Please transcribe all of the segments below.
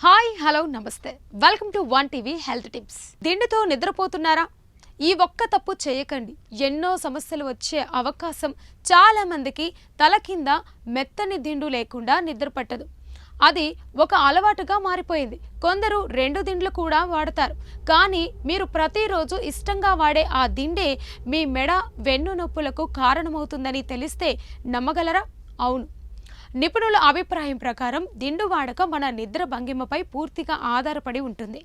Hi hello namaste. Welcome to one TV health tips. దిండుతో నిద్రపోతున్నారా? ఈ ఒక్క తప్పు చేయకండి. ఎన్నో సమస్యలు వచ్చే అవకాశం చాలామందికి తల కింద మెత్తని దిండు లేకుండా నిద్ర పట్టదు. అది ఒక అలవాటుగా మారిపోయింది. కొందరు రెండు దిండ్లు కూడా వాడతారు. కానీ మీరు ప్రతిరోజు ఇష్టంగా వాడే ఆ దిండే మీ మెడ వెన్ను నొప్పులకు కారణమవుతుందని తెలిస్తే నమ్మగలరా? అవును. నిపుణుల అభిప్రాయం ప్రకారం దిండు వాడక మన నిద్ర భంగిమపై పూర్తిగా ఆధారపడి ఉంటుంది.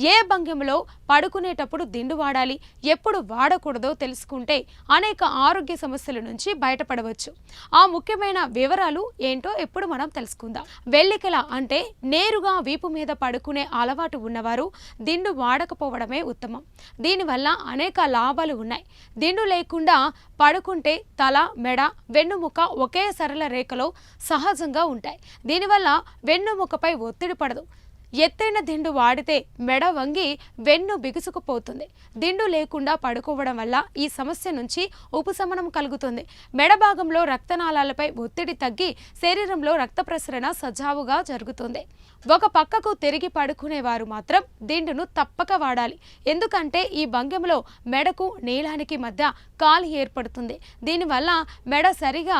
ఏ భంగిమలో పడుకునేటప్పుడు దిండు వాడాలి ఎప్పుడు వాడకూడదో తెలుసుకుంటే అనేక ఆరోగ్య సమస్యల నుంచి బయటపడవచ్చు. ఆ ముఖ్యమైన వివరాలు ఏంటో ఎప్పుడు మనం తెలుసుకుందాం. వెల్లికల అంటే నేరుగా వీపు మీద పడుకునే అలవాటు ఉన్నవారు దిండు వాడకపోవడమే ఉత్తమం. దీనివల్ల అనేక లాభాలు ఉన్నాయి. దిండు లేకుండా పడుకుంటే తల మెడ వెన్నుముక ఒకే సరళ రేఖలో సహజంగా ఉంటాయి. దీనివల్ల వెన్నుముకపై ఒత్తిడి పడదు. ఎత్తైన దిండు వాడితే మెడ వంగి వెన్ను బిగుసుకుపోతుంది. దిండు లేకుండా పడుకోవడం వల్ల ఈ సమస్య నుంచి ఉపశమనం కలుగుతుంది. మెడ భాగంలో రక్తనాళాలపై ఒత్తిడి తగ్గి శరీరంలో రక్త ప్రసరణ సజావుగా జరుగుతుంది. ఒక పక్కకు తిరిగి పడుకునేవారు మాత్రం దిండును తప్పక వాడాలి. ఎందుకంటే ఈ భంగిమలో మెడకు నీలానికి మధ్య కాలు ఏర్పడుతుంది. దీనివల్ల మెడ సరిగా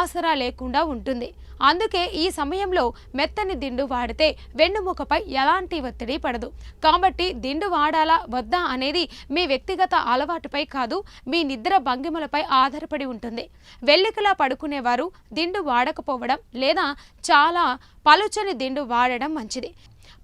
ఆసరా లేకుండా ఉంటుంది. అందుకే ఈ సమయంలో మెత్తని దిండు వాడితే వెన్నుముకపై ఎలాంటి ఒత్తిడి పడదు. కాబట్టి దిండు వాడాలా వద్దా అనేది మీ వ్యక్తిగత అలవాటుపై కాదు మీ నిద్ర భంగిమలపై ఆధారపడి ఉంటుంది. వెల్లికలా పడుకునేవారు దిండు వాడకపోవడం లేదా చాలా పలుచని దిండు వాడడం మంచిది.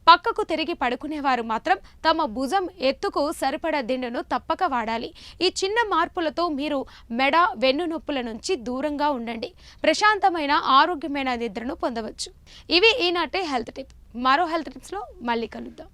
పక్కకు తిరిగి పడుకునేవారు మాత్రం తమ భుజం ఎత్తుకు సరిపడా దిండును తప్పక వాడాలి. ఈ చిన్న మార్పులతో మీరు మెడ వెన్ను నొప్పుల నుంచి దూరంగా ఉండండి. ప్రశాంతమైన ఆరోగ్యమైన నిద్రను పొందవచ్చు. ఇవి ఈనాటి హెల్త్ టిప్. మరో హెల్త్ టిప్స్లో మళ్ళీ కలుద్దాం.